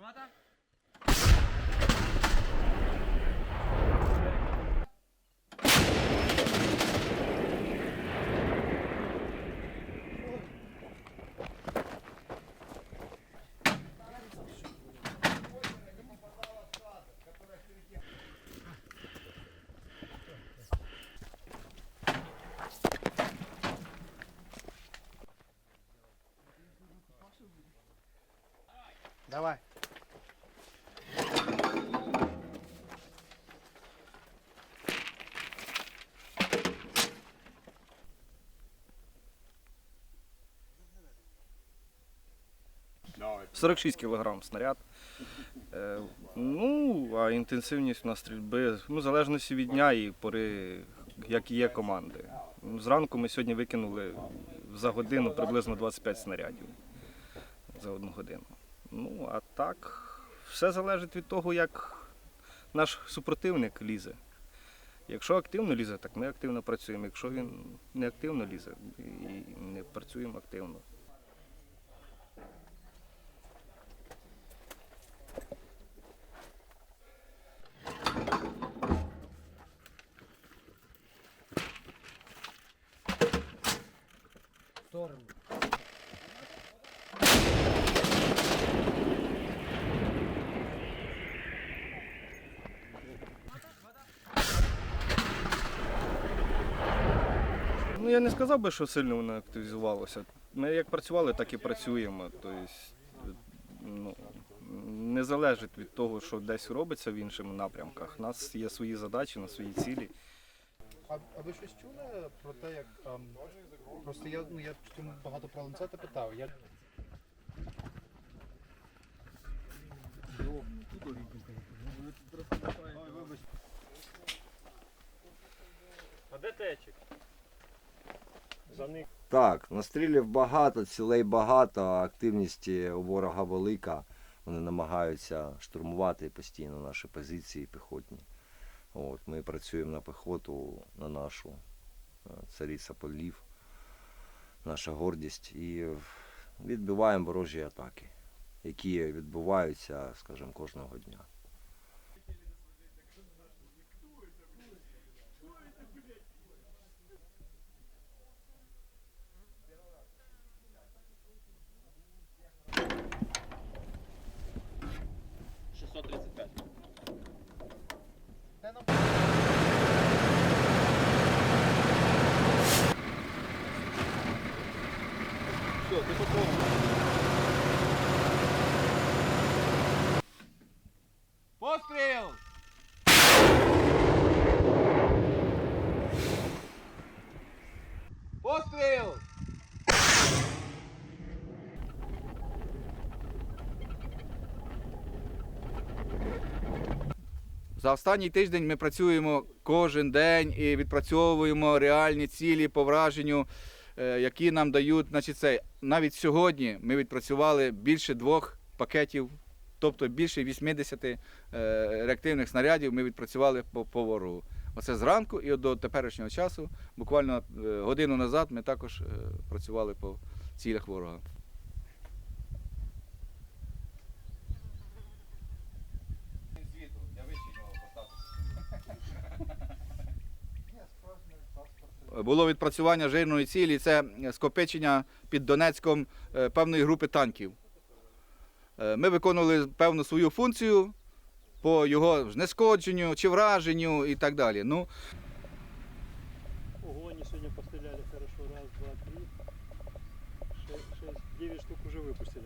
মাথা Давай. Давай. 46 кг снаряд. Е, ну, а інтенсивність на стрільби, ну, в залежності від дня і пори, як є команди. Зранку ми сьогодні викинули за годину приблизно 25 снарядів за одну годину. Ну, а так, все залежить від того, як наш супротивник лізе. Якщо активно лізе, так ми активно працюємо. Якщо він не активно лізе, і не працюємо активно. сторону. Ну, я не сказав би, що сильно воно активізувалося. Ми як працювали, так і працюємо. Тобто, ну, не залежить від того, що десь робиться в інших напрямках. У нас є свої задачі, на свої цілі. А, а ви щось чули про те, як ем, просто я ну я чому багато про ланцета питав. Я А де течик? Так, настрілів багато, цілей багато, активність у ворога велика. Вони намагаються штурмувати постійно наші позиції піхотні. От, ми працюємо на піхоту, на нашу е, цариця полів, наша гордість і відбиваємо ворожі атаки, які відбуваються, скажімо, кожного дня. Де нам Постріл! Постріл! За останній тиждень ми працюємо кожен день і відпрацьовуємо реальні цілі по враженню, які нам дають. Значить, це навіть сьогодні ми відпрацювали більше двох пакетів, тобто більше 80 е, реактивних снарядів ми відпрацювали по, по ворогу. Оце зранку і до теперішнього часу, буквально е, годину назад, ми також е, працювали по цілях ворога. Було відпрацювання жирної цілі, це скопичення під Донецьком е, певної групи танків. Е, Ми виконували певну свою функцію по його знешкодженню чи враженню і так далі. Ну, Ого, они сегодня постреляли хорошо. Раз, два, три. Шесть, девять штук уже выпустили.